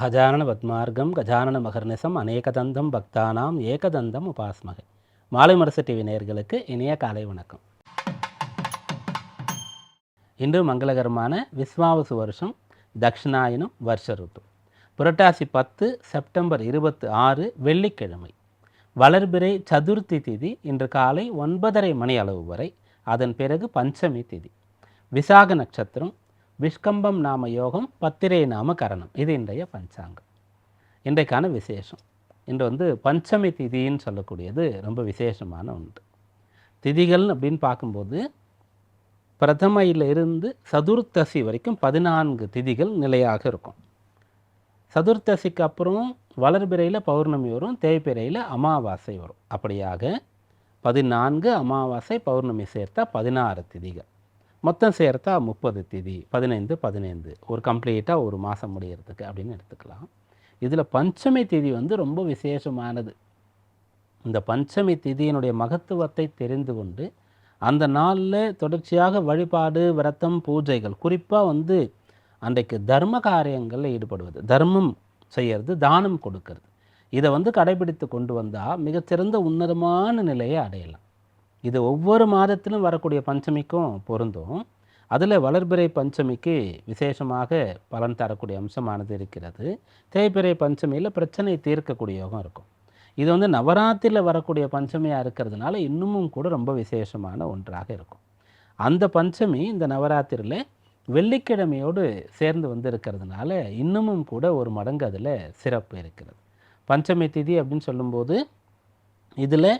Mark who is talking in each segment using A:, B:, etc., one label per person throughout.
A: கஜானன பத்மார்க்கம் கஜானன மகர்நிசம் அநேகதந்தம் பக்தானாம் ஏகதந்தம் உபாஸ்மகை. மாலை மரசு டிவி நேயர்களுக்கு இனிய காலை வணக்கம். இன்று மங்களகரமான விஸ்வாவசு வருஷம் தக்ஷிணாயனம் வருஷ ருத்து. புரட்டாசி பத்து செப்டம்பர் இருபத்தி ஆறு வெள்ளிக்கிழமை. வளர்பிறை சதுர்த்தி திதி இன்று காலை ஒன்பதரை மணி அளவு வரை அதன் பிறகு பஞ்சமி திதி. விசாக நட்சத்திரம் விஷ்கம்பம் நாம யோகம் பத்திரை நாம கரணம். இது இன்றைய பஞ்சாங்கம். இன்றைக்கான விசேஷம். இன்று வந்து பஞ்சமி திதின்னு சொல்லக்கூடியது ரொம்ப விசேஷமான ஒன்று. திதிகள் அப்படின்னு பார்க்கும்போது பிரதமையில் இருந்து சதுர்த்தசி வரைக்கும் பதினான்கு திதிகள் நிலையாக இருக்கும். சதுர்த்தசிக்கு அப்புறம் வளர்பிறையில் பௌர்ணமி வரும் தேய்பிறையில் அமாவாசை வரும். அப்படியாக பதினான்கு அமாவாசை பௌர்ணமி சேர்த்தா பதினாறு திதிகள். மொத்தம் சேர்த்தா முப்பது திதி பதினைந்து பதினைந்து. ஒரு கம்ப்ளீட்டாக ஒரு மாதம் முடியறதுக்கு அப்படின்னு எடுத்துக்கலாம். இதில் பஞ்சமி திதி வந்து ரொம்ப விசேஷமானது. இந்த பஞ்சமி திதியினுடைய மகத்துவத்தை தெரிந்து கொண்டு அந்த நாளில் தொடர்ச்சியாக வழிபாடு விரதம் பூஜைகள் குறிப்பாக வந்து அன்றைக்கு தர்ம காரியங்களில் ஈடுபடுவது. தர்மம் செய்கிறது தானம் கொடுக்கறது. இதை வந்து கடைபிடித்து கொண்டு வந்தால் மிகச்சிறந்த உன்னதமான நிலையை அடையலாம். இது ஒவ்வொரு மாதத்திலும் வரக்கூடிய பஞ்சமிக்கும் பொருந்தும். அதில் வளர்பிறை பஞ்சமிக்கு விசேஷமாக பலன் தரக்கூடிய அம்சமானது இருக்கிறது. தேய்பிறை பஞ்சமியில் பிரச்சனை தீர்க்கக்கூடிய யோகம் இருக்கும். இது வந்து நவராத்திரியில் வரக்கூடிய பஞ்சமியாக இருக்கிறதுனால இன்னமும் கூட ரொம்ப விசேஷமான ஒன்றாக இருக்கும். அந்த பஞ்சமி இந்த நவராத்திரியில் வெள்ளிக்கிழமையோடு சேர்ந்து வந்து இருக்கிறதுனால இன்னமும் கூட ஒரு மடங்கு அதில் சிறப்பு இருக்கிறது. பஞ்சமி திதி அப்படின்னு சொல்லும்போது இதில்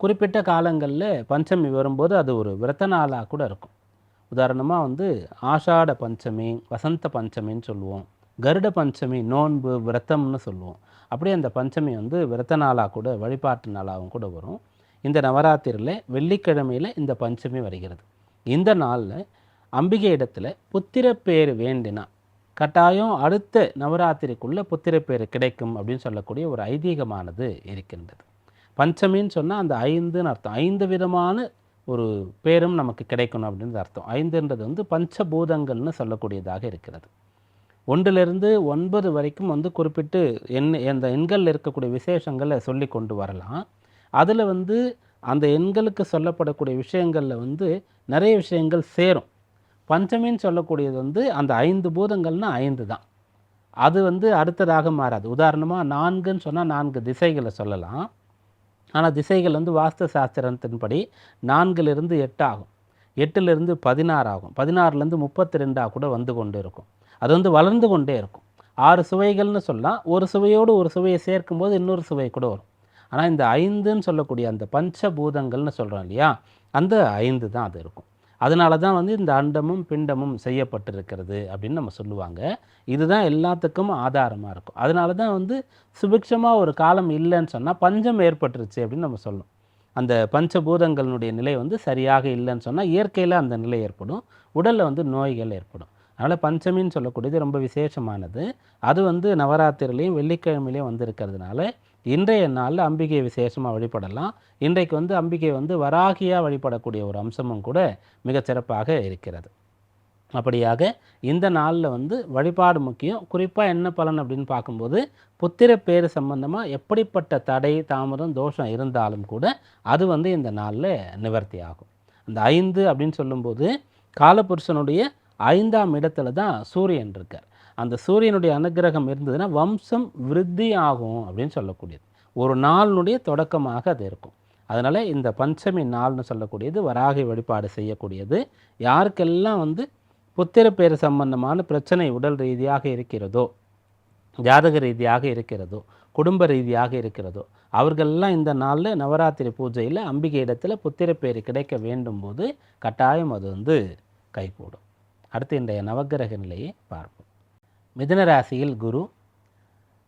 A: குறிப்பிட்ட காலங்களில் பஞ்சமி வரும்போது அது ஒரு விரத நாளாக கூட இருக்கும். உதாரணமாக வந்து ஆஷாட பஞ்சமி வசந்த பஞ்சமின்னு சொல்லுவோம். கருட பஞ்சமி நோன்பு விரதம்னு சொல்லுவோம். அப்படியே அந்த பஞ்சமி வந்து விரத நாளாக கூட வழிபாட்டு நாளாகவும் கூட வரும். இந்த நவராத்திரியில் வெள்ளிக்கிழமையில் இந்த பஞ்சமி வருகிறது. இந்த நாளில் அம்பிகை இடத்துல புத்திரப்பேர் வேண்டினா கட்டாயம் அடுத்த நவராத்திரிக்குள்ளே புத்திரப்பேர் கிடைக்கும் அப்படின்னு சொல்லக்கூடிய ஒரு ஐதீகமானது இருக்கின்றது. பஞ்சமின்னு சொன்னால் அந்த ஐந்துன்னு அர்த்தம். ஐந்து விதமான ஒரு பேரும் நமக்கு கிடைக்கணும் அப்படின்றது அர்த்தம். ஐந்துன்றது வந்து பஞ்சபூதங்கள்னு சொல்லக்கூடியதாக இருக்கிறது. ஒன்றிலிருந்து ஒன்பது வரைக்கும் வந்து குறிப்பிட்டு எண் அந்த எண்களில் இருக்கக்கூடிய விசேஷங்களை சொல்லி கொண்டு வரலாம். அதில் வந்து அந்த எண்களுக்கு சொல்லப்படக்கூடிய விஷயங்களில் வந்து நிறைய விஷயங்கள் சேரும். பஞ்சமின்னு சொல்லக்கூடியது வந்து அந்த ஐந்து பூதங்கள்னால் ஐந்து தான். அது வந்து அடுத்ததாக மாறாது. உதாரணமாக நான்குன்னு சொன்னால் நான்கு திசைகளை சொல்லலாம். ஆனால் திசைகள் வந்து வாஸ்து சாஸ்திரத்தின்படி நான்கிலிருந்து எட்டு ஆகும். எட்டுலேருந்து பதினாறு ஆகும். பதினாறுலேருந்து முப்பத்தி ரெண்டாக கூட வந்து கொண்டு இருக்கும் அது வந்து வளர்ந்து கொண்டே இருக்கும். ஆறு சுவைகள்னு சொல்லலாம் ஒரு சுவையோடு ஒரு சுவையை சேர்க்கும்போது இன்னொரு சுவை கூட வரும். ஆனால் இந்த ஐந்துன்னு சொல்லக்கூடிய அந்த பஞ்சபூதங்கள்னு சொல்கிறோம் இல்லையா? அந்த ஐந்து தான் அது இருக்கும். அதனால தான் வந்து இந்த அண்டமும் பிண்டமும் செய்யப்பட்டிருக்கிறது அப்படின்னு நம்ம சொல்லுவாங்க. இதுதான் எல்லாத்துக்கும் ஆதாரமாக இருக்கும். அதனால தான் வந்து சுபிக்ஷமாக ஒரு காலம் இல்லைன்னு சொன்னால் பஞ்சம் ஏற்பட்டுருச்சு அப்படின்னு நம்ம சொல்லணும் அந்த பஞ்சபூதங்களினுடைய நிலை வந்து சரியாக இல்லைன்னு சொன்னால் இயற்கையில் அந்த நிலை ஏற்படும். உடலில் வந்து நோய்கள் ஏற்படும். அதனால் பஞ்சமின்னு சொல்லக்கூடியது ரொம்ப விசேஷமானது. அது வந்து நவராத்திரிலையும் வெள்ளிக்கிழமையிலையும் வந்து இருக்கிறதுனால இன்றைய நாளில் அம்பிகையை விசேஷமாக வழிபடலாம். இன்றைக்கு வந்து அம்பிகை வந்து வராகியாக வழிபடக்கூடிய ஒரு அம்சமும் கூட மிகச்சிறப்பாக இருக்கிறது. அப்படியாக இந்த நாளில் வந்து வழிபாடு முக்கியம். குறிப்பாக என்ன பலன் அப்படின்னு பார்க்கும்போது புத்திர பேர் சம்பந்தமாக எப்படிப்பட்ட தடை தாமதம் தோஷம் இருந்தாலும் கூட அது வந்து இந்த நாளில் நிவர்த்தி ஆகும். அந்த ஐந்து அப்படின்னு சொல்லும்போது காலபுருஷனுடைய ஐந்தாம் இடத்துல தான் சூரியன் இருக்கார். அந்த சூரியனுடைய அனுகிரகம் இருந்ததுன்னா வம்சம் விருத்தி ஆகும் அப்படின்னு சொல்லக்கூடியது. ஒரு நாளினுடைய தொடக்கமாக அது இருக்கும். அதனால் இந்த பஞ்சமி நாள்னு சொல்லக்கூடியது வராகி வழிபாடு செய்யக்கூடியது. யாருக்கெல்லாம் வந்து புத்திர பேர் சம்பந்தமான பிரச்சனை உடல் ரீதியாக இருக்கிறதோ ஜாதக ரீதியாக இருக்கிறதோ குடும்ப ரீதியாக இருக்கிறதோ அவர்களெல்லாம் இந்த நாளில் நவராத்திரி பூஜையில் அம்பிகை இடத்துல புத்திர பேர் கிடைக்க வேண்டும் போது கட்டாயம் அது வந்து கைகூடும். அடுத்து இன்றைய நவக்கிரக நிலையை பார்ப்போம். மிதுன ராசியில் குரு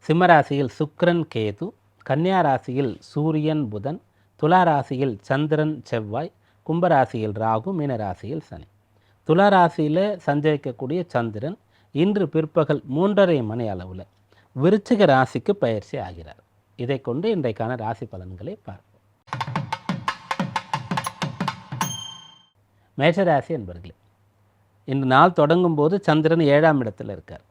A: சிம்மராசியில் சுக்ரன் கேது கன்னியா ராசியில் சூரியன் புதன் துலா ராசியில் சந்திரன் செவ்வாய் கும்பராசியில் ராகு மீன ராசியில் சனி. துலா ராசியில் சஞ்சரிக்கக்கூடிய சந்திரன் இன்று பிற்பகல் மூன்றரை மணி அளவில் விருச்சிக ராசிக்கு பயிற்சி ஆகிறார். இதை கொண்டு இன்றைக்கான ராசி பலன்களை பார்ப்போம். மேஷராசி என்பர்களே இன்று நாள் தொடங்கும் போது சந்திரன் ஏழாம் இடத்தில் இருக்கார்.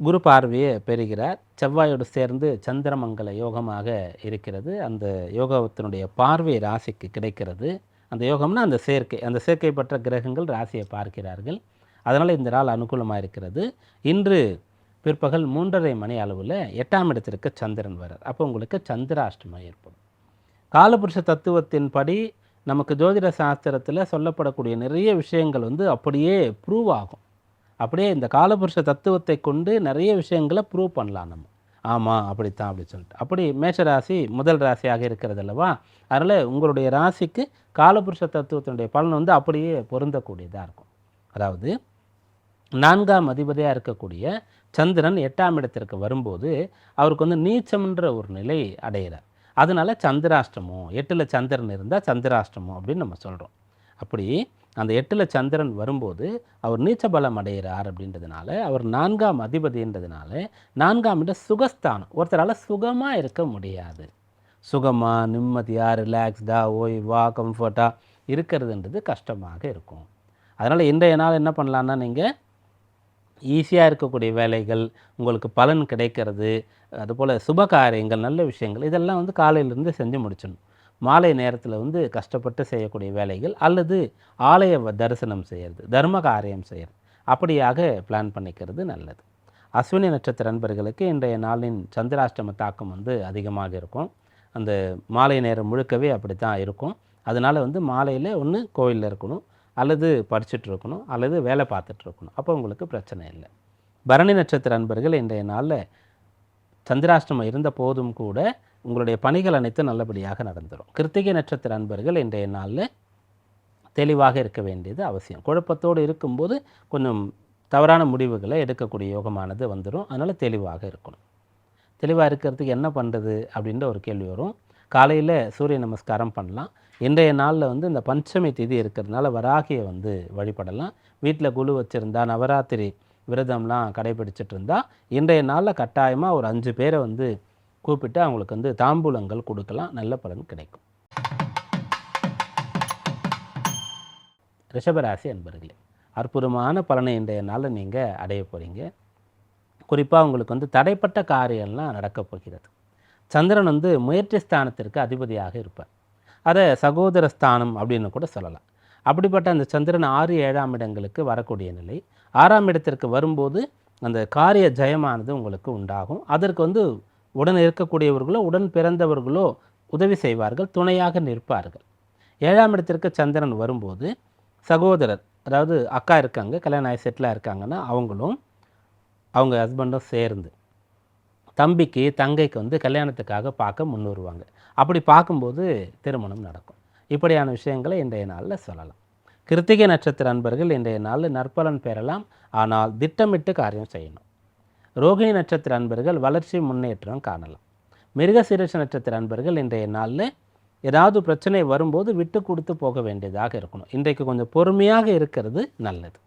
A: குரு பார்வையை பெறுகிறார். செவ்வாயோடு சேர்ந்து சந்திரமங்கல யோகமாக இருக்கிறது. அந்த யோகத்தினுடைய பார்வை ராசிக்கு கிடைக்கிறது. அந்த யோகம்னா அந்த சேர்க்கை அந்த சேர்க்கை பெற்ற கிரகங்கள் ராசியை பார்க்கிறார்கள். அதனால் இந்த நாள் அனுகூலமாக இருக்கிறது. இன்று பிற்பகல் மூன்றரை மணி அளவில் எட்டாம் இடத்திற்கு சந்திரன் வரார் அப்போ உங்களுக்கு சந்திராஷ்டமம் ஏற்படும். காலபுருஷ தத்துவத்தின்படி நமக்கு ஜோதிட சாஸ்திரத்தில் சொல்லப்படக்கூடிய நிறைய விஷயங்கள் வந்து அப்படியே ப்ரூவ் ஆகும். அப்படியே இந்த காலபுருஷ தத்துவத்தை கொண்டு நிறைய விஷயங்களை ப்ரூவ் பண்ணலாம் நம்ம. ஆமாம் அப்படித்தான் அப்படி சொல்லிட்டு. அப்படி மேஷ ராசி முதல் ராசியாக இருக்கிறது அல்லவா? அதனால் உங்களுடைய ராசிக்கு காலபுருஷ தத்துவத்தினுடைய பலன் வந்து அப்படியே பொருந்தக்கூடியதாக இருக்கும். அதாவது நான்காம் அதிபதியாக இருக்கக்கூடிய சந்திரன் எட்டாம் இடத்திற்கு வரும்போது அவருக்கு வந்து நீச்சம்ன்ற ஒரு நிலை அடைகிறார். அதனால சந்திராஷ்டமம் எட்டில் சந்திரன் இருந்தால் சந்திராஷ்டமம் அப்படின்னு நம்ம சொல்கிறோம் அப்படி அந்த எட்டில் சந்திரன் வரும்போது அவர் நீச்ச பலம் அடைகிறார் அப்படின்றதுனால அவர் நான்காம் அதிபதின்றதுனால நான்காம் இடம் சுகஸ்தானம். ஒருத்தரால் சுகமாக இருக்க முடியாது. சுகமாக நிம்மதியாக ரிலாக்ஸ்டாக ஓய்வா கம்ஃபர்ட்டாக இருக்கிறதுன்றது கஷ்டமாக இருக்கும். அதனால் இன்றைய நாள் என்ன பண்ணலான்னா நீங்கள் ஈஸியாக இருக்கக்கூடிய வேலைகள் உங்களுக்கு பலன் கிடைக்கிறது அதுபோல் சுப காரியங்கள் நல்ல விஷயங்கள் இதெல்லாம் வந்து காலையிலேருந்து செஞ்சு முடிச்சிடணும். மாலை நேரத்தில் வந்து கஷ்டப்பட்டு செய்யக்கூடிய வேலைகள் அல்லது ஆலய வ- தரிசனம் செய்கிறது தர்ம காரியம் செய்கிறது அப்படியாக பிளான் பண்ணிக்கிறது நல்லது. அஸ்வினி நட்சத்திர நண்பர்களுக்கு இன்றைய நாளின் சந்திராஷ்டம தாக்கம் வந்து அதிகமாக இருக்கும். அந்த மாலை நேரம் முழுக்கவே அப்படி தான் இருக்கும். அதனால் வந்து மாலையில் ஒன்று கோயிலில் இருக்கணும் அல்லது படிச்சுட்டு இருக்கணும் அல்லது வேலை பார்த்துட்டு இருக்கணும். அப்போ உங்களுக்கு பிரச்சனை இல்லை. பரணி நட்சத்திர அன்பர்கள் இன்றைய நாளில் சந்திராஷ்டமம் இருந்த போதும் கூட உங்களுடைய பணிகள் அனைத்தும் நல்லபடியாக நடந்துடும் கிருத்திகை நட்சத்திர அன்பர்கள் இன்றைய நாளில் தெளிவாக இருக்க வேண்டியது அவசியம். குழப்பத்தோடு இருக்கும்போது கொஞ்சம் தவறான முடிவுகளை எடுக்கக்கூடிய யோகமானது வந்துடும் அதனால் தெளிவாக இருக்கணும். தெளிவாக இருக்கிறதுக்கு என்ன பண்ணுறது அப்படின்ற ஒரு கேள்வி வரும். காலையில் சூரிய நமஸ்காரம் பண்ணலாம். இன்றைய நாளில் வந்து இந்த பஞ்சமி திதி இருக்கிறதுனால வராகியை வந்து வழிபடலாம். வீட்டில் குழு வச்சுருந்தா நவராத்திரி விரதம்லாம் கடைபிடிச்சிட்டு இருந்தால் இன்றைய நாளில் கட்டாயமாக ஒரு அஞ்சு பேரை வந்து கூப்பிட்டு அவங்களுக்கு வந்து தாம்பூலங்கள் கொடுக்கலாம் நல்ல பலன் கிடைக்கும். ரிஷபராசி அன்பர்களே அற்புதமான பலனை இன்றைய நாளில் நீங்கள் அடைய போகிறீங்க குறிப்பாக உங்களுக்கு வந்து தடைப்பட்ட காரியம்லாம் நடக்கப் போகிறது. சந்திரன் வந்து முயற்சி ஸ்தானத்திற்கு அதிபதியாக இருப்பார். அதை சகோதர ஸ்தானம் அப்படின்னு கூட சொல்லலாம். அப்படிப்பட்ட அந்த சந்திரன் ஆறு ஏழாம் இடங்களுக்கு வரக்கூடிய நிலை. ஆறாம் இடத்திற்கு வரும்போது அந்த காரிய ஜெயமானது உங்களுக்கு உண்டாகும். அதற்கு வந்து உடன் இருக்கக்கூடியவர்களோ உடன் பிறந்தவர்களோ உதவி செய்வார்கள் துணையாக நிற்பார்கள். ஏழாம் இடத்திற்கு சந்திரன் வரும்போது சகோதரர் அதாவது அக்கா இருக்காங்க கல்யாணம் ஆகி செட்டிலாக இருக்காங்கன்னா அவங்களும் அவங்க ஹஸ்பண்டும் சேர்ந்து தம்பிக்கு தங்கைக்கு வந்து கல்யாணத்துக்காக பார்க்க முன் வருவாங்க. அப்படி பார்க்கும்போது திருமணம் நடக்கும். இப்படியான விஷயங்களை இன்றைய நாளில் சொல்லலாம். கிருத்திகை நட்சத்திர அன்பர்கள் இன்றைய நாளில் நற்பலன் பெறலாம். ஆனால் திட்டமிட்டு காரியம் செய்யணும். ரோகிணி நட்சத்திர அன்பர்கள் வளர்ச்சி முன்னேற்றம் காணலாம். மிருகசீரிஷ நட்சத்திர அன்பர்கள் இன்றைய நாளில் ஏதாவது பிரச்சனை வரும்போது விட்டு கொடுத்து போக வேண்டியதாக இருக்கணும். இன்றைக்கு கொஞ்சம் பொறுமையாக இருக்கிறது நல்லது.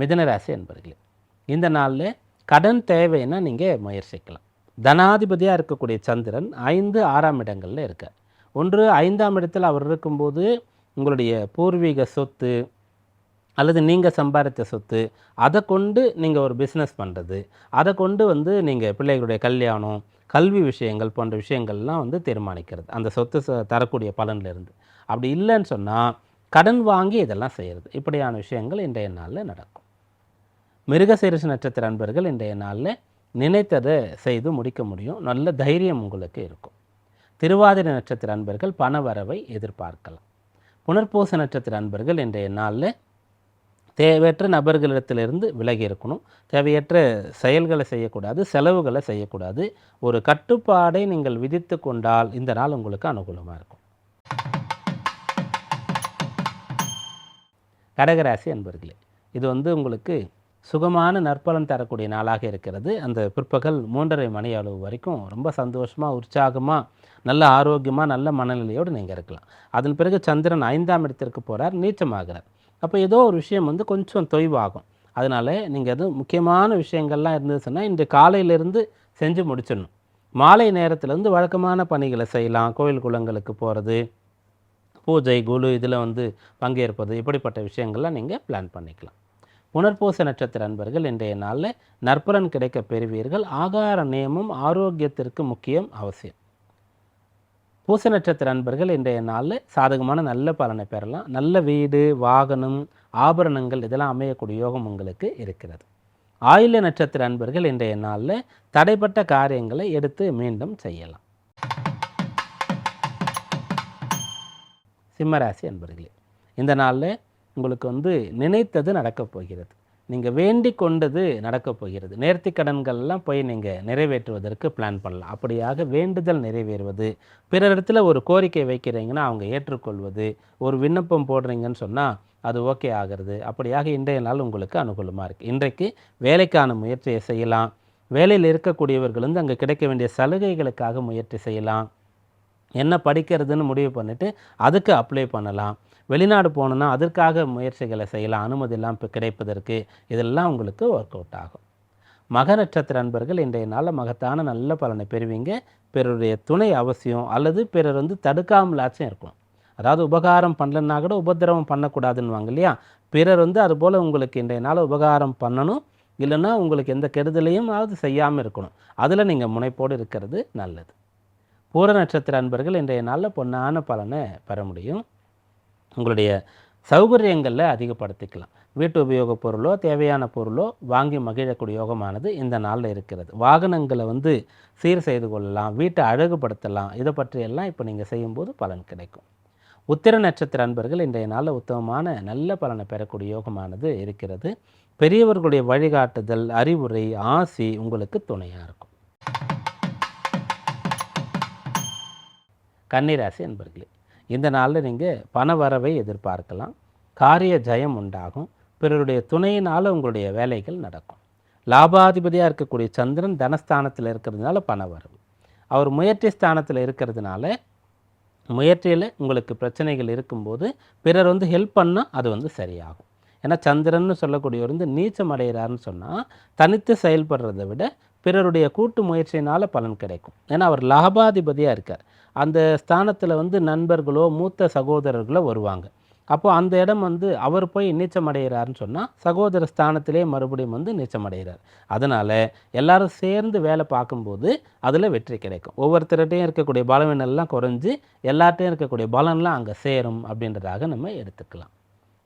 A: மிதனராசி அன்பர்களே இந்த நாளில் கடன் தேவைன்னா நீங்கள் முயற்சிக்கலாம். தனாதிபதியாக இருக்கக்கூடிய சந்திரன் ஐந்து ஆறாம் இடங்களில் இருக்கார். ஒன்று ஐந்தாம் இடத்தில் அவர் இருக்கும்போது உங்களுடைய பூர்வீக சொத்து அல்லது நீங்கள் சம்பாதித்த சொத்து அதை கொண்டு நீங்கள் ஒரு பிஸ்னஸ் பண்ணுறது அதை கொண்டு வந்து நீங்கள் பிள்ளைகளுடைய கல்யாணம் கல்வி விஷயங்கள் போன்ற விஷயங்கள்லாம் வந்து தீர்மானிக்கிறது. அந்த சொத்து தரக்கூடிய பலன்ல இருந்து அப்படி இல்லைன்னு சொன்னால் கடன் வாங்கி இதெல்லாம் செய்கிறது இப்படியான விஷயங்கள் இன்றைய நாளில் நடக்கும். மிருகசீரிஷ நட்சத்திர அன்பர்கள் இன்றைய நாளில் நினைத்ததை செய்து முடிக்க முடியும். நல்ல தைரியம் உங்களுக்கு இருக்கும். திருவாதிரை நட்சத்திர அன்பர்கள் பண வரவை எதிர்பார்க்கலாம். புனர்பூச நட்சத்திர அன்பர்கள் இன்றைய நாளில் தேவையற்ற நபர்களிடத்திலிருந்து விலகி இருக்கணும். தேவையற்ற செயல்களை செய்யக்கூடாது செலவுகளை செய்யக்கூடாது. ஒரு கட்டுப்பாடை நீங்கள் விதித்து கொண்டால் இந்த நாள் உங்களுக்கு அனுகூலமாக இருக்கும். கடகராசி அன்பர்களே இது வந்து உங்களுக்கு சுகமான நற்பலன் தரக்கூடிய நாளாக இருக்கிறது. அந்த பிற்பகல் மூன்றரை மணி அளவு வரைக்கும் ரொம்ப சந்தோஷமாக உற்சாகமாக நல்ல ஆரோக்கியமாக நல்ல மனநிலையோடு நீங்கள் இருக்கலாம். அதன் பிறகு சந்திரன் ஐந்தாம் இடத்திற்கு போகிறார் நீச்சமாகிறார். அப்போ ஏதோ ஒரு விஷயம் வந்து கொஞ்சம் தொய்வாகும். அதனால் நீங்கள் எதுவும் முக்கியமான விஷயங்கள்லாம் இருந்துச்சுன்னா இன்று காலையிலேருந்து செஞ்சு முடிச்சிடணும். மாலை நேரத்துல இருந்து வழக்கமான பணிகளை செய்யலாம். கோயில் குளங்களுக்கு போகிறது பூஜை குழு இதில் வந்து பங்கேற்பது இப்படிப்பட்ட விஷயங்கள்லாம் நீங்கள் பிளான் பண்ணிக்கலாம். புனர்பூச நட்சத்திர அன்பர்கள் இன்றைய நாளில் நற்பலன் கிடைக்க பெறுவீர்கள். ஆகார நியமம் ஆரோக்கியத்திற்கு முக்கியம் அவசியம். பூச நட்சத்திர அன்பர்கள் இன்றைய நாளில் சாதகமான நல்ல பலனை பெறலாம். நல்ல வீடு வாகனம் ஆபரணங்கள் இதெல்லாம் அமையக்கூடிய யோகம் உங்களுக்கு இருக்கிறது. ஆயுள நட்சத்திர அன்பர்கள் இன்றைய நாளில் தடைப்பட்ட காரியங்களை எடுத்து மீண்டும் செய்யலாம். சிம்மராசி அன்பர்களே இந்த நாளில் உங்களுக்கு வந்து நினைத்தது நடக்கப் போகிறது. நீங்கள் வேண்டி கொண்டது நடக்கப் போகிறது. நேர்த்தி கடன்கள்லாம் போய் நீங்கள் நிறைவேற்றுவதற்கு பிளான் பண்ணலாம். அப்படியாக வேண்டுதல் நிறைவேறுவது. பிற இடத்துல ஒரு கோரிக்கை வைக்கிறீங்கன்னா அவங்க ஏற்றுக்கொள்வது. ஒரு விண்ணப்பம் போடுறீங்கன்னு சொன்னால் அது ஓகே ஆகிறது. அப்படியாக இன்றைய நாள் உங்களுக்கு அனுகூலமாக இருக்குது இன்றைக்கு வேலைக்கான முயற்சியை செய்யலாம். வேலையில் இருக்கக்கூடியவர்கள் வந்து அங்கே கிடைக்க வேண்டிய சலுகைகளுக்காக முயற்சி செய்யலாம். என்ன படிக்கிறதுன்னு முடிவு பண்ணிவிட்டு அதுக்கு அப்ளை பண்ணலாம். வெளிநாடு போகணுன்னா அதற்காக முயற்சிகளை செய்யலாம் அனுமதி எல்லாம் இப்போ கிடைப்பதற்கு இதெல்லாம் உங்களுக்கு ஒர்க் அவுட் ஆகும். மக நட்சத்திர அன்பர்கள் இன்றைய நாளில் மகத்தான நல்ல பலனை பெறுவீங்க. பிறருடைய துணை அவசியம் அல்லது பிறர் வந்து தடுக்காமலாச்சும் இருக்கணும் அதாவது உபகாரம் பண்ணலன்னா கூட உபத்திரவம் பண்ணக்கூடாதுன்னுவாங்க இல்லையா? பிறர் வந்து அதுபோல் உங்களுக்கு இன்றைய நாள் உபகாரம் பண்ணணும். இல்லைன்னா உங்களுக்கு எந்த கெடுதலையும் அதாவது செய்யாமல் இருக்கணும். அதில் நீங்கள் முனைப்போடு இருக்கிறது நல்லது. பூர நட்சத்திர அன்பர்கள் இன்றைய நாளில் பொன்னான பலனை பெற முடியும். உங்களுடைய சௌகரியங்களில் அதிகப்படுத்திக்கலாம். வீட்டு உபயோகப் பொருளோ தேவையான பொருளோ வாங்கி மகிழக்கூடிய யோகமானது இந்த நாளில் இருக்கிறது. வாகனங்களை வந்து சீர் செய்து கொள்ளலாம் வீட்டை அழகுபடுத்தலாம். இதை பற்றியெல்லாம் இப்போ நீங்கள் செய்யும்போது பலன் கிடைக்கும். உத்திர நட்சத்திர அன்பர்கள் இன்றைய நாளில் உத்தமமான நல்ல பலனை பெறக்கூடிய யோகமானது இருக்கிறது. பெரியவர்களுடைய வழிகாட்டுதல் அறிவுரை ஆசி உங்களுக்கு துணையாக இருக்கும். கன்னிராசி அன்பர்களே இந்த நாளில் நீங்கள் பண வரவை எதிர்பார்க்கலாம். காரிய ஜெயம் உண்டாகும். பிறருடைய துணையினால் உங்களுடைய வேலைகள் நடக்கும். லாபாதிபதியாக இருக்கக்கூடிய சந்திரன் தனஸ்தானத்தில் இருக்கிறதுனால பண வரவு. அவர் முயற்சி ஸ்தானத்தில் இருக்கிறதுனால முயற்சியில் உங்களுக்கு பிரச்சனைகள் இருக்கும்போது பிறர் வந்து ஹெல்ப் பண்ணால் அது வந்து சரியாகும். ஏன்னா சந்திரன்னு சொல்லக்கூடியவர் வந்து நீச்சம் அடைகிறாருன்னு சொன்னால் தனித்து செயல்படுறதை விட பிறருடைய கூட்டு முயற்சியினால் பலன் கிடைக்கும். ஏன்னா அவர் லாபாதிபதியாக இருக்கார். அந்த ஸ்தானத்தில் வந்து நண்பர்களோ மூத்த சகோதரர்களோ வருவாங்க. அப்போது அந்த இடம் வந்து அவர் போய் நீச்சமடைகிறாருன்னு சொன்னால் சகோதர ஸ்தானத்திலே மறுபடியும் வந்து நீச்சமடைகிறார். அதனால் எல்லாரும் சேர்ந்து வேலை பார்க்கும்போது அதில் வெற்றி கிடைக்கும். ஒவ்வொருத்தர்கிட்டையும் இருக்கக்கூடிய பலவீனெல்லாம் குறைஞ்சி எல்லார்ட்டையும் இருக்கக்கூடிய பலன்லாம் அங்கே சேரும் அப்படின்றதாக நம்ம எடுத்துக்கலாம்.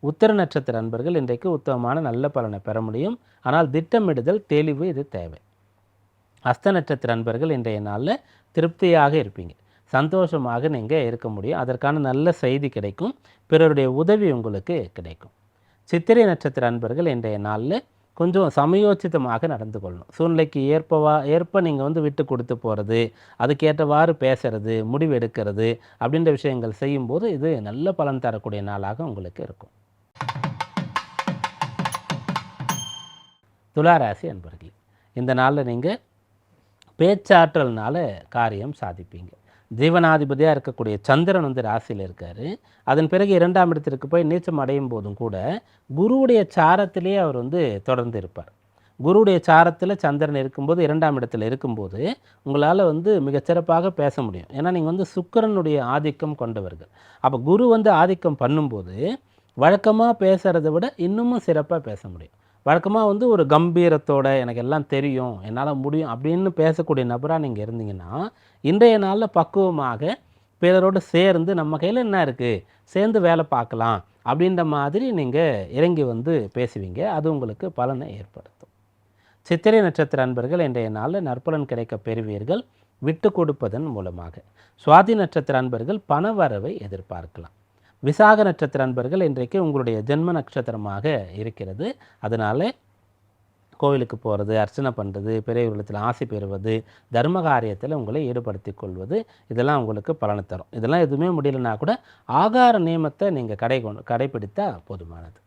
A: உத்தர நட்சத்திர நண்பர்கள் இன்றைக்கு உத்தமமான நல்ல பலனை பெற முடியும். ஆனால் திட்டமிடுதல் தெளிவு இது தேவை. அஸ்த நட்சத்திர அன்பர்கள் இன்றைய நாளில் திருப்தியாக இருப்பீங்க. சந்தோஷமாக நீங்கள் இருக்க முடியும். அதற்கான நல்ல செய்தி கிடைக்கும். பிறருடைய உதவி உங்களுக்கு கிடைக்கும். சித்திரை நட்சத்திர அன்பர்கள் இன்றைய நாளில் கொஞ்சம் சமயோச்சிதமாக நடந்து கொள்ளணும். சூழ்நிலைக்கு ஏற்பவா ஏற்ப நீங்கள் வந்து விட்டு கொடுத்து போகிறது அதுக்கேற்றவாறு பேசுறது முடிவு எடுக்கிறது அப்படின்ற விஷயங்கள் செய்யும்போது இது நல்ல பலன் தரக்கூடிய நாளாக உங்களுக்கு இருக்கும். துளாராசி அன்பர்கள் இந்த நாளில் நீங்கள் பேச்சாற்றல்னால காரியம் சாதிப்பீங்க. ஜீவனாதிபதியாக இருக்கக்கூடிய சந்திரன் வந்து ராசியில் இருக்கார். அதன் பிறகு இரண்டாம் இடத்திற்கு போய் நீச்சம் அடையும் போதும் கூட குருவுடைய சாரத்திலேயே அவர் வந்து தொடர்ந்து இருப்பார். குருவுடைய சாரத்தில் சந்திரன் இருக்கும்போது இரண்டாம் இடத்துல இருக்கும்போது உங்களால் வந்து மிகச்சிறப்பாக பேச முடியும். ஏன்னா நீங்கள் வந்து சுக்கிரனுடைய ஆதிக்கம் கொண்டவர்கள். அப்போ குரு வந்து ஆதிக்கம் பண்ணும்போது வழக்கமாக பேசுகிறத விட இன்னமும் சிறப்பாக பேச முடியும். வழக்கமாக வந்து ஒரு கம்பீரத்தோட எனக்கு எல்லாம் தெரியும் என்னால் முடியும் அப்படின்னு பேசக்கூடிய நபராக நீங்கள் இருந்தீங்கன்னா இன்றைய நாளில் பக்குவமாக பிறரோடு சேர்ந்து நம்ம கையில் என்ன இருக்குது சேர்ந்து வேலை பார்க்கலாம் அப்படின்ற மாதிரி நீங்கள் இறங்கி வந்து பேசுவீங்க. அது உங்களுக்கு பலனை ஏற்படுத்தும். சித்திரை நட்சத்திர அன்பர்கள் இன்றைய நாளில் நற்பலன் கிடைக்க பெறுவீர்கள். விட்டு கொடுப்பதன் மூலமாக. சுவாதி நட்சத்திர அன்பர்கள் பண வரவை எதிர்பார்க்கலாம். விசாக நட்சத்திர அன்பர்கள் இன்றைக்கு உங்களுடைய ஜென்ம நட்சத்திரமாக இருக்கிறது. அதனால் கோவிலுக்கு போகிறது அர்ச்சனை பண்ணுறது பெரியவர்களிடத்தில் ஆசை பெறுவது தர்ம காரியத்தில் உங்களை ஈடுபடுத்தி கொள்வது இதெல்லாம் உங்களுக்கு பலனை தரும். இதெல்லாம் எதுவுமே முடியலனா கூட ஆகார நியமத்தை நீங்கள் கடை கொண்டு கடைப்பிடித்தா போதுமானது.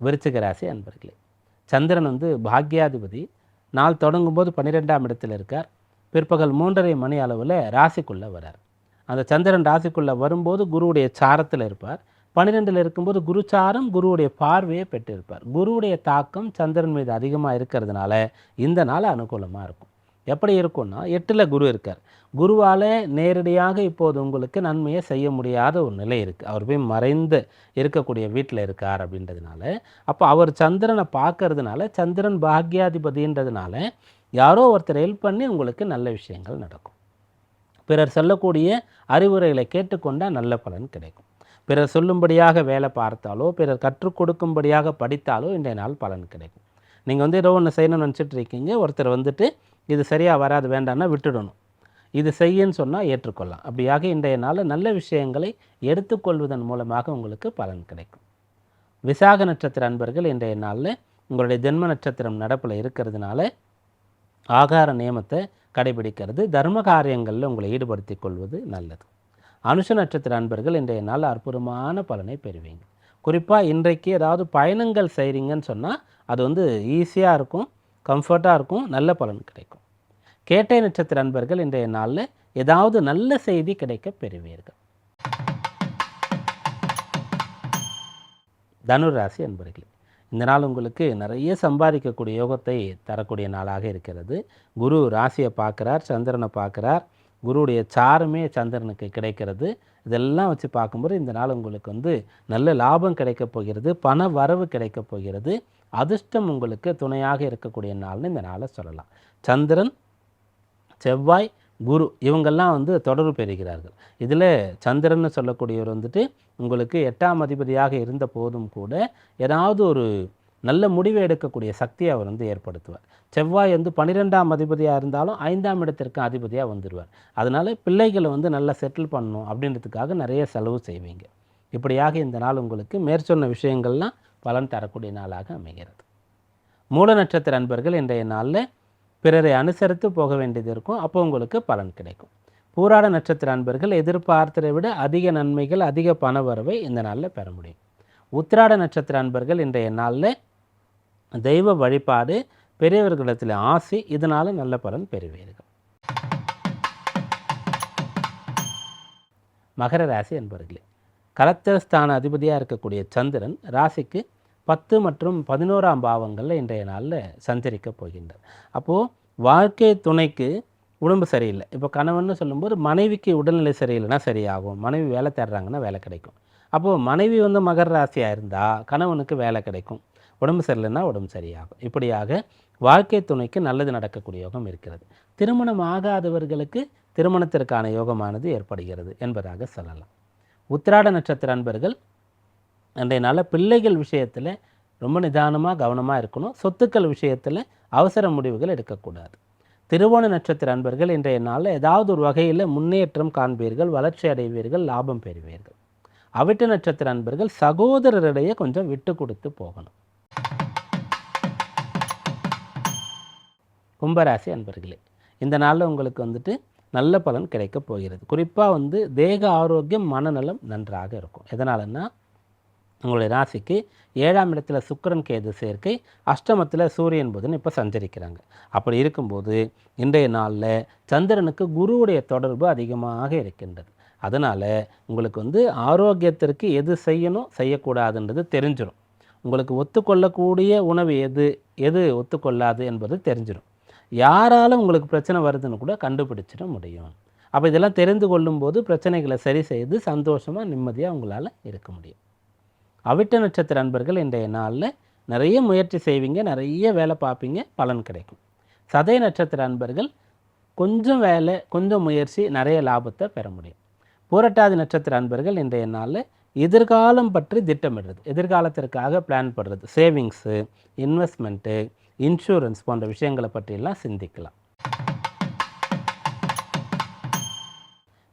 A: விருச்சிக ராசி அன்பர்களே சந்திரன் வந்து பாக்யாதிபதி. நாள் தொடங்கும்போது பன்னிரெண்டாம் இடத்தில் இருக்கார். பிற்பகல் மூன்றரை மணி அளவில் ராசிக்குள்ளே வரார். அந்த சந்திரன் ராசிக்குள்ளே வரும்போது குருவுடைய சாரத்தில் இருப்பார். பன்னிரெண்டில் இருக்கும்போது குருச்சாரம் குருவுடைய பார்வையை பெற்றிருப்பார். குருவுடைய தாக்கம் சந்திரன் மீது அதிகமாக இருக்கிறதுனால இந்த நாள் அனுகூலமாக இருக்கும். எப்படி இருக்கும்னா எட்டில் குரு இருக்கார். குருவால் நேரடியாக இப்போது உங்களுக்கு நன்மையை செய்ய முடியாத ஒரு நிலை இருக்குது அவர் போய் மறைந்து இருக்கக்கூடிய வீட்டில் இருக்கார் அப்படின்றதுனால. அப்போ அவர் சந்திரனை பார்க்கறதுனால சந்திரன் பாக்யாதிபதின்றதுனால யாரோ ஒருத்தர் ஹெல்ப் பண்ணி உங்களுக்கு நல்ல விஷயங்கள் நடக்கும். பிறர் சொல்லக்கூடிய அறிவுரைகளை கேட்டுக்கொண்டால் நல்ல பலன் கிடைக்கும். பிறர் சொல்லும்படியாக வேலை பார்த்தாலோ பிறர் கற்றுக் கொடுக்கும்படியாக படித்தாலோ இன்றைய நாள் பலன் கிடைக்கும். நீங்கள் வந்து ஏதோ ஒன்று செய்யணும்னு நினச்சிட்டு இருக்கீங்க ஒருத்தர் வந்துட்டு இது சரியாக வராது வேண்டாம்னா விட்டுடணும். இது செய்யுன்னு சொன்னால் ஏற்றுக்கொள்ளலாம். அப்படியாக இன்றைய நாளில் நல்ல விஷயங்களை எடுத்துக்கொள்வதன் மூலமாக உங்களுக்கு பலன் கிடைக்கும். விசாக நட்சத்திர அன்பர்கள் இன்றைய நாளில் உங்களுடைய ஜென்ம நட்சத்திரம் நடப்பில் இருக்கிறதுனால ஆகார நியமத்தை கடைபிடிக்கிறது. தர்ம காரியங்களில் உங்களை ஈடுபடுத்திக் கொள்வது நல்லது. அனுஷ நட்சத்திர அன்பர்கள் இன்றைய நாள் அற்புதமான பலனை பெறுவீங்க. குறிப்பாக இன்றைக்கு ஏதாவது பயணங்கள் செய்கிறீங்கன்னு சொன்னால் அது வந்து ஈஸியாக இருக்கும் கம்ஃபர்ட்டாக இருக்கும் நல்ல பலன் கிடைக்கும். கேட்டை நட்சத்திர அன்பர்கள் இன்றைய நாளில் ஏதாவது நல்ல செய்தி கிடைக்க பெறுவீர்கள். தனுராசி அன்பர்களே இந்த நாள் உங்களுக்கு நிறைய சம்பாதிக்கக்கூடிய யோகத்தை தரக்கூடிய நாளாக இருக்கிறது. குரு ராசியை பார்க்குறார் சந்திரனை பார்க்குறார். குருவுடைய சாருமே சந்திரனுக்கு கிடைக்கிறது. இதெல்லாம் வச்சு பார்க்கும்போது இந்த நாள் உங்களுக்கு வந்து நல்ல லாபம் கிடைக்கப் போகிறது பண வரவு கிடைக்கப் போகிறது. அதிர்ஷ்டம் உங்களுக்கு துணையாக இருக்கக்கூடிய நாள்னு இந்த நாளை சொல்லலாம். சந்திரன் செவ்வாய் குரு இவங்கெல்லாம் வந்து தொடர்பு பெறுகிறார்கள். இதில் சந்திரன் சொல்லக்கூடியவர் வந்துட்டு உங்களுக்கு எட்டாம் அதிபதியாக இருந்த போதும் கூட ஏதாவது ஒரு நல்ல முடிவை எடுக்கக்கூடிய சக்தியை அவர் வந்து ஏற்படுத்துவார். செவ்வாய் வந்து பன்னிரெண்டாம் அதிபதியாக இருந்தாலும் ஐந்தாம் இடத்திற்கு அதிபதியாக வந்துடுவார். அதனால் பிள்ளைகளை வந்து நல்லா செட்டில் பண்ணணும் அப்படின்றதுக்காக நிறைய செலவு செய்வீங்க. இப்படியாக இந்த நாள் உங்களுக்கு மேற்சொன்ன விஷயங்கள்லாம் பலன் தரக்கூடிய நாளாக அமைகிறது. மூல நட்சத்திர அன்பர்கள் இன்றைய நாளில் பிறரை அனுசரித்து போக வேண்டியது இருக்கும். அப்போ உங்களுக்கு பலன் கிடைக்கும். பூராட நட்சத்திர அன்பர்கள் எதிர்பார்த்ததை விட அதிக நன்மைகள் அதிக பண வரவை இந்த நாளில் பெற முடியும். உத்திராட நட்சத்திர அன்பர்கள் இன்றைய நாளில் தெய்வ வழிபாடு பெரியவர்களிடத்தில் ஆசி இதனால் நல்ல பலன் பெறுவீர்கள். மகர ராசி அன்பர்களே கலத்திரஸ்தான அதிபதியாக இருக்கக்கூடிய சந்திரன் ராசிக்கு பத்து மற்றும் பதினோராம் பாவங்களில் இன்றைய நாளில் சஞ்சரிக்க போகின்றார் அப்போது வாழ்க்கை துணைக்கு உடம்பு சரியில்லை. இப்போ கணவன் சொல்லும்போது மனைவிக்கு உடல்நிலை சரியில்லைன்னா சரியாகும். மனைவி வேலை தேடுறாங்கன்னா வேலை கிடைக்கும். அப்போது மனைவி வந்து மகர ராசியாக இருந்தால் கணவனுக்கு வேலை கிடைக்கும். உடம்பு சரியில்லைன்னா உடம்பு சரியாகும். இப்படியாக வாழ்க்கை துணைக்கு நல்லது நடக்கக்கூடிய யோகம் இருக்கிறது. திருமணம் ஆகாதவர்களுக்கு திருமணத்திற்கான யோகமானது ஏற்படுகிறது என்பதாக சொல்லலாம். உத்திராட நட்சத்திர அன்பர்கள் அன்றைய நாளில் பிள்ளைகள் விஷயத்தில் ரொம்ப நிதானமாக கவனமாக இருக்கணும். சொத்துக்கள் விஷயத்தில் அவசர முடிவுகள் எடுக்கக்கூடாது. திருவோண நட்சத்திர அன்பர்கள் இன்றைய நாளில் ஏதாவது ஒரு வகையில் முன்னேற்றம் காண்பீர்கள் வளர்ச்சி அடைவீர்கள் லாபம் பெறுவீர்கள். அவிட்ட நட்சத்திர அன்பர்கள் சகோதரரிடையே கொஞ்சம் விட்டு கொடுத்து போகணும். கும்பராசி அன்பர்களே இந்த நாளில் உங்களுக்கு வந்துட்டு நல்ல பலன் கிடைக்கப் போகிறது. குறிப்பாக வந்து தேக ஆரோக்கியம் மனநலம் நன்றாக இருக்கும். எதனாலன்னா உங்களுடைய ராசிக்கு ஏழாம் இடத்துல சுக்கரன் கேது சேர்க்கை அஷ்டமத்தில் சூரியன் புதன் இப்போ சஞ்சரிக்கிறாங்க. அப்படி இருக்கும்போது இன்றைய நாளில் சந்திரனுக்கு குருவுடைய தொடர்பு அதிகமாக இருக்கின்றது. அதனால் உங்களுக்கு வந்து ஆரோக்கியத்திற்கு எது செய்யணும் செய்யக்கூடாதுன்றது தெரிஞ்சிடும் உங்களுக்கு ஒத்துக்கொள்ளக்கூடிய உணவு எது எது ஒத்துக்கொள்ளாது என்பது தெரிஞ்சிடும் யாரால உங்களுக்கு பிரச்சனை வருதுன்னு கூட கண்டுபிடிச்சிட முடியும். அப்போ இதெல்லாம் தெரிந்து கொள்ளும்போது பிரச்சனைகளை சரி செய்து சந்தோஷமாக நிம்மதியாக உங்களால் இருக்க முடியும். அவிட்ட நட்சத்திர அன்பர்கள் இன்றைய நாளில் நிறைய முயற்சி செய்வீங்க நிறைய வேலை பார்ப்பீங்க பலன் கிடைக்கும். சதய நட்சத்திர அன்பர்கள் கொஞ்சம் வேலை கொஞ்சம் முயற்சி நிறைய லாபத்தை பெற முடியும். பூரட்டாதி நட்சத்திர அன்பர்கள் இன்றைய நாளில் எதிர்காலம் பற்றி திட்டமிடுறது. எதிர்காலத்திற்காக பிளான் பண்ணுறது சேவிங்ஸு இன்வெஸ்ட்மெண்ட்டு இன்சூரன்ஸ் போன்ற விஷயங்களை பற்றியெல்லாம் சிந்திக்கலாம்.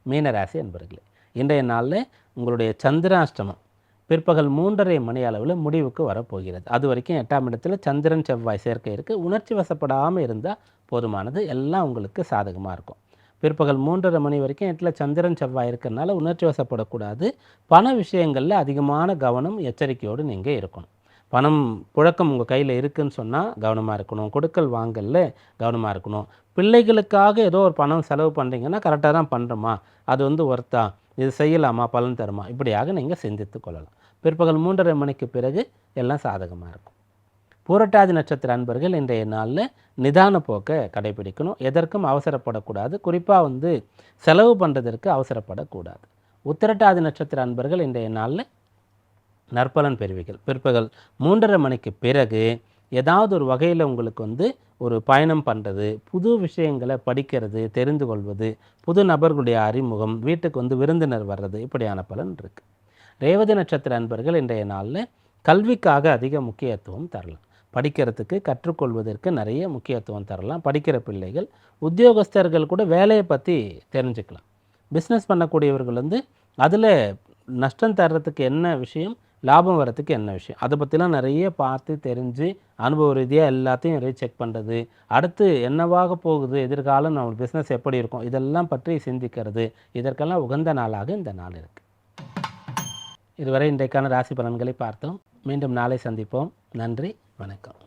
A: மீனராசி அன்பர்களே இன்றைய நாளில் உங்களுடைய சந்திராஷ்டமம் பிற்பகல் மூன்றரை மணி அளவில் முடிவுக்கு வரப்போகிறது. அது வரைக்கும் எட்டாம் இடத்துல சந்திரன் செவ்வாய் சேர்க்கை இருக்குது உணர்ச்சி வசப்படாமல் இருந்தால் போதுமானது. எல்லாம் உங்களுக்கு சாதகமாக இருக்கும். பிற்பகல் மூன்றரை மணி வரைக்கும் எட்டில் சந்திரன் செவ்வாய் இருக்கிறதுனால உணர்ச்சி வசப்படக்கூடாது. பண விஷயங்களில் அதிகமான கவனம் எச்சரிக்கையோடு நீங்கள் இருக்கணும். பணம் புழக்கம் உங்கள் கையில் இருக்குதுன்னு சொன்னால் கவனமாக இருக்கணும். கொடுக்கல் வாங்கலில் கவனமாக இருக்கணும். பிள்ளைகளுக்காக ஏதோ ஒரு பணம் செலவு பண்ணுறீங்கன்னா கரெக்டாக தான் பண்ணுறோமா அது வந்து ஒர்த்தா இது செய்யலாமா? பலன் தருமா? இப்படியாக நீங்கள் சிந்தித்து கொள்ளலாம். பிற்பகல் மூன்றரை மணிக்கு பிறகு எல்லாம் சாதகமாக இருக்கும். பூரட்டாதி நட்சத்திர அன்பர்கள் இன்றைய நாளில் நிதான போக்கை கடைபிடிக்கணும். எதற்கும் அவசரப்படக்கூடாது. குறிப்பாக வந்து செலவு பண்ணுறதற்கு அவசரப்படக்கூடாது. உத்திரட்டாதி நட்சத்திர அன்பர்கள் இன்றைய நாளில் நற்பலன் பெறுவீர்கள். பிற்பகல் மூன்றரை மணிக்கு பிறகு ஏதாவது ஒரு வகையில் உங்களுக்கு வந்து ஒரு பயணம் பண்ணுறது புது விஷயங்களை படிக்கிறது தெரிந்து கொள்வது புது நபர்களுடைய அறிமுகம் வீட்டுக்கு வந்து விருந்தினர் வர்றது இப்படியான பலன் இருக்குது ரேவதி நட்சத்திர அன்பர்கள் இன்றைய நாளில் கல்விக்காக அதிக முக்கியத்துவம் தரலாம். படிக்கிறதுக்கு கற்றுக்கொள்வதற்கு நிறைய முக்கியத்துவம் தரலாம். படிக்கிற பிள்ளைகள் உத்தியோகஸ்தர்கள் கூட வேலையை பற்றி தெரிஞ்சுக்கலாம். பிஸ்னஸ் பண்ணக்கூடியவர்கள் வந்து அதில் நஷ்டம் தர்றதுக்கு என்ன விஷயம் லாபம் வரத்துக்கு என்ன விஷயம்? அதை பற்றிலாம் நிறைய பார்த்து தெரிஞ்சு அனுபவ ரீதியாக எல்லாத்தையும் நிறைய செக் பண்ணுறது அடுத்து என்னவாக போகுது? எதிர்காலம் நம்ம பிஸ்னஸ் எப்படி இருக்கும்? இதெல்லாம் பற்றி சிந்திக்கிறது. இதற்கெல்லாம் உகந்த நாளாக இந்த நாள் இருக்குது இதுவரை இன்றைக்கான ராசி பலன்களை பார்த்தோம். மீண்டும் நாளை சந்திப்போம். நன்றி வணக்கம்.